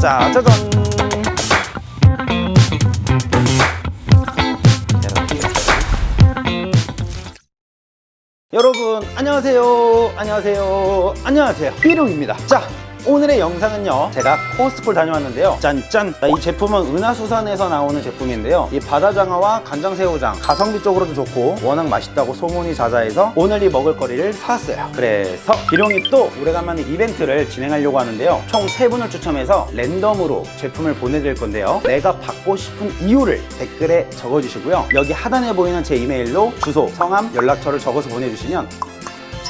짜자잔. 여러분 안녕하세요. 안녕하세요. 안녕하세요. 삐룡입니다. 자 오늘의 영상은요. 제가 코스트코를 다녀왔는데요. 짠짠. 자, 이 제품은 은하수산에서 나오는 제품인데요. 이 바다장어와 간장새우장 가성비 쪽으로도 좋고 워낙 맛있다고 소문이 자자해서 오늘 이 먹을거리를 사왔어요. 그래서 비룡이 또 오래간만에 이벤트를 진행하려고 하는데요. 총 세분을 추첨해서 랜덤으로 제품을 보내드릴 건데요. 내가 받고 싶은 이유를 댓글에 적어주시고요. 여기 하단에 보이는 제 이메일로 주소, 성함, 연락처를 적어서 보내주시면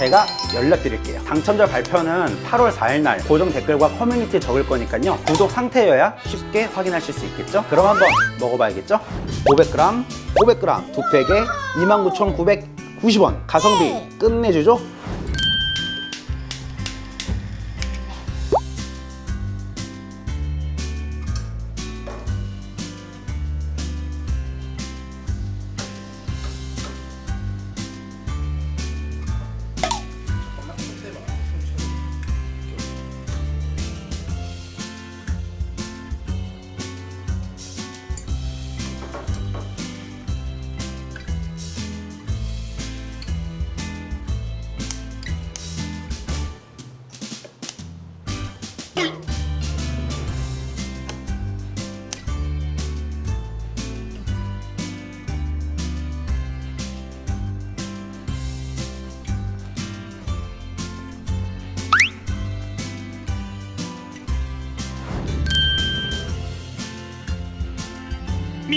제가 연락드릴게요. 당첨자 발표는 8월 4일 날 고정 댓글과 커뮤니티에 적을 거니까요. 구독 상태여야 쉽게 확인하실 수 있겠죠? 그럼 한번 먹어봐야겠죠? 500g, 500g 두 팩에 29,990원. 가성비 끝내주죠?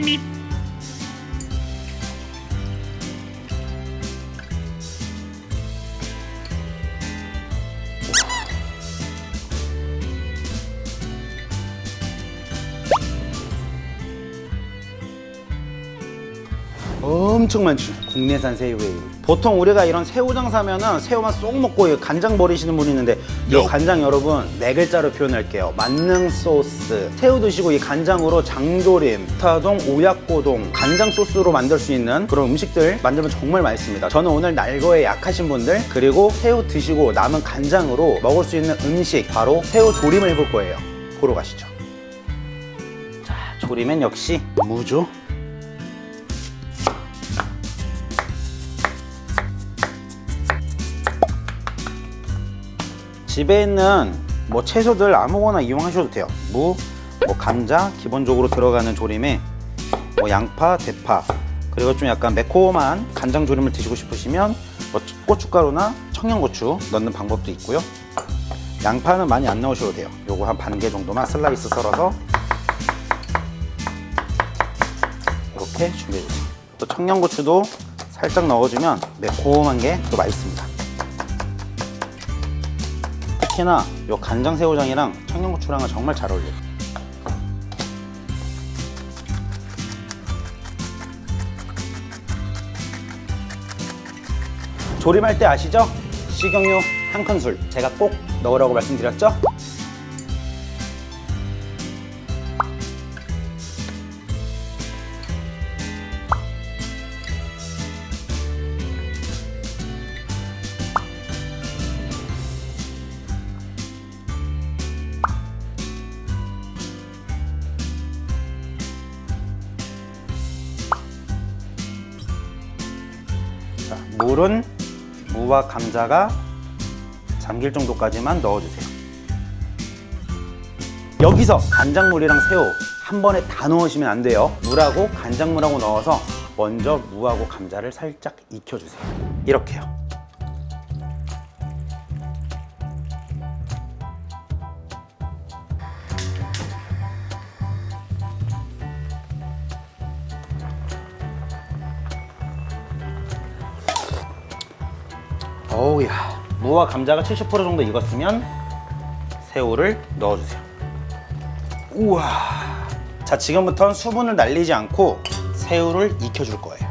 Mimi. 엄청 많죠. 국내산 새우예요. 보통 우리가 이런 새우장 사면은 새우만 쏙 먹고 이 간장 버리시는 분이 있는데 이 간장 여러분 네 글자로 표현할게요. 만능 소스. 새우 드시고 이 간장으로 장조림, 타동, 오약고동, 간장 소스로 만들 수 있는 그런 음식들 만들면 정말 맛있습니다. 저는 오늘 날거에 약하신 분들 그리고 새우 드시고 남은 간장으로 먹을 수 있는 음식 바로 새우 조림을 해볼 거예요. 보러 가시죠. 자, 조림엔 역시 무죠. 집에 있는 뭐 채소들 아무거나 이용하셔도 돼요. 무, 뭐 감자 기본적으로 들어가는 조림에 뭐 양파, 대파 그리고 좀 약간 매콤한 간장 조림을 드시고 싶으시면 뭐 고춧가루나 청양고추 넣는 방법도 있고요. 양파는 많이 안 넣으셔도 돼요. 요거 한 반 개 정도만 슬라이스 썰어서 이렇게 준비해 주세요. 또 청양고추도 살짝 넣어주면 매콤한 게 또 맛있습니다. 특히나 요 간장 새우장이랑 청양고추랑은 정말 잘 어울려요. 조림할 때 아시죠? 식용유 한 큰술 제가 꼭 넣으라고 말씀드렸죠? 자, 물은 무와 감자가 잠길 정도까지만 넣어주세요. 여기서 간장물이랑 새우 한 번에 다 넣으시면 안 돼요. 물하고 간장물하고 넣어서 먼저 무하고 감자를 살짝 익혀주세요. 이렇게요. 어우야. 무와 감자가 70% 정도 익었으면 새우를 넣어주세요. 우와. 자 지금부터는 수분을 날리지 않고 새우를 익혀줄 거예요.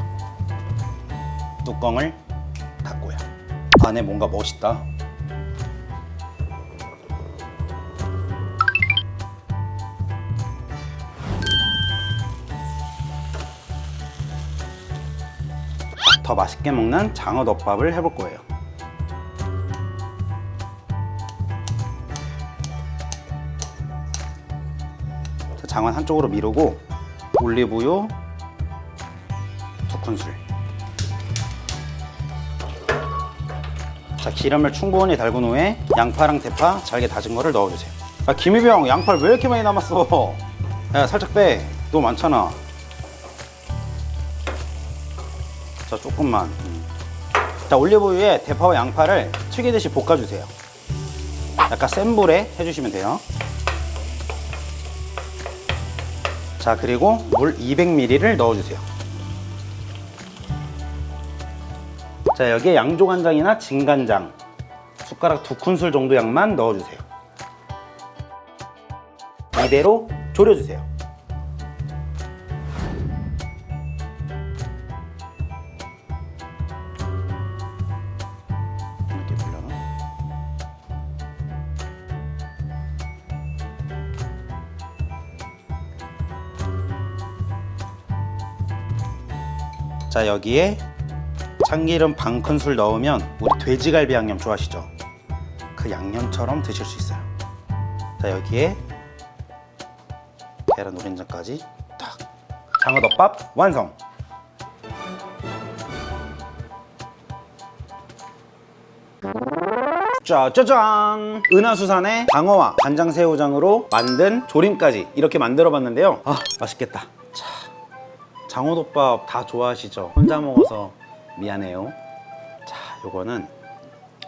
뚜껑을 닫고요. 안에 뭔가 멋있다. 더 맛있게 먹는 장어 덮밥을 해볼 거예요 장은 한쪽으로 미루고 올리브유 두 큰술. 자, 기름을 충분히 달군 후에 양파랑 대파 잘게 다진 거를 넣어주세요. 아, 김희병, 양파를 왜 이렇게 많이 남았어? 야, 살짝 빼. 너무 많잖아. 자, 조금만. 음. 자, 올리브유에 대파와 양파를 튀기듯이 볶아주세요. 약간 센 불에 해주시면 돼요. 자, 그리고 물 200ml를 넣어주세요. 자, 여기에 양조간장이나 진간장 숟가락 두 큰술 정도 양만 넣어주세요. 이대로 졸여주세요. 자 여기에 참기름 반 큰술 넣으면 우리 돼지갈비 양념 좋아하시죠? 그 양념처럼 드실 수 있어요. 자 여기에 계란 노른자까지 탁 장어덮밥 완성. 자, 짜잔! 은하수산의 장어와 간장새우장으로 만든 조림까지 이렇게 만들어 봤는데요. 아, 맛있겠다. 자, 장어덮밥 다 좋아하시죠? 혼자 먹어서 미안해요. 자, 요거는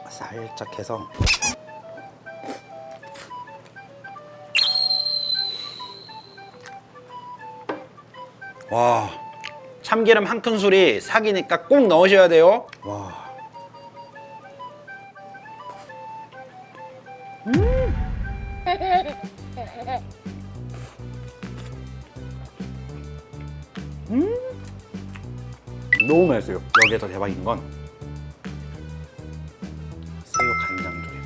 살짝 해서 와, 참기름 한 큰술이 사기니까 꼭 넣으셔야 돼요. 와. 너무 맛있어요. 여기에서 대박인 건 새우 간장 조림.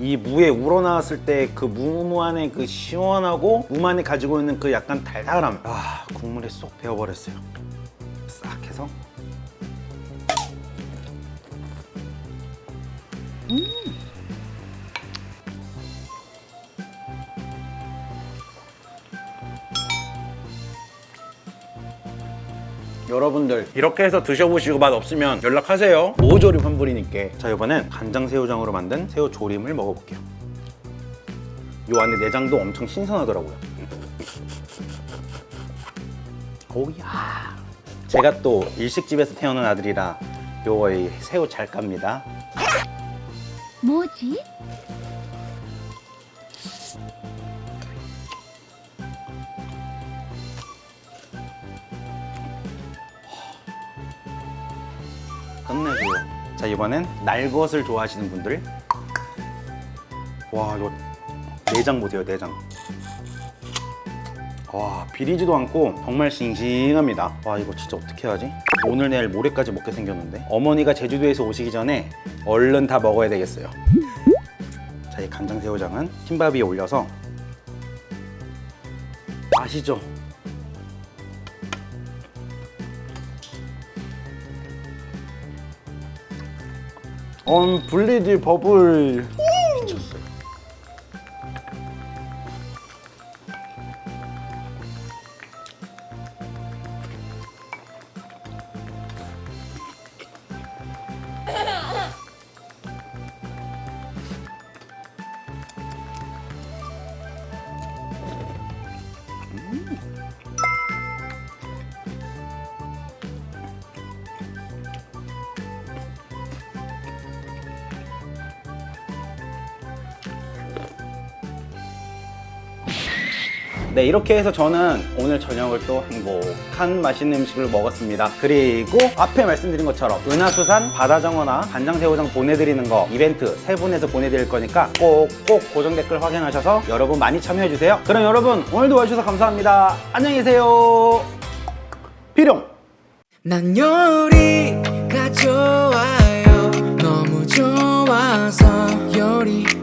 이 무에 우러나왔을 때 그무 안에 그 시원하고 무만이 가지고 있는 그 약간 달달함. 아 국물에 쏙 배어버렸어요. 싹 해서 여러분들 이렇게 해서 드셔보시고 맛 없으면 연락하세요. 모조림 환불이니까. 자 이번엔 간장새우장으로 만든 새우조림을 먹어볼게요. 요 안에 내장도 엄청 신선하더라고요. 오야 제가 또 일식집에서 태어난 아들이라 요거 이 새우 잘 깝니다. 뭐지? 자 이번엔 날것을 좋아하시는 분들. 와 이거 내장 보세요 내장. 와 비리지도 않고 정말 싱싱합니다. 와 이거 진짜 어떻게 하지? 오늘 내일 모레까지 먹게 생겼는데? 어머니가 제주도에서 오시기 전에 얼른 다 먹어야 되겠어요. 자 이 간장새우장은 흰밥 위에 올려서 아시죠? 언 블리디 버블 네 이렇게 해서 저는 오늘 저녁을 또 행복한 맛있는 음식을 먹었습니다. 그리고 앞에 말씀드린 것처럼 은하수산 바다정어나 간장새우장 보내드리는 거 이벤트 세 분에서 보내드릴 거니까 꼭꼭 고정 댓글 확인하셔서 여러분 많이 참여해주세요. 그럼 여러분 오늘도 와주셔서 감사합니다. 안녕히 계세요. 비룡 난 요리가 좋아요. 너무 좋아서 요리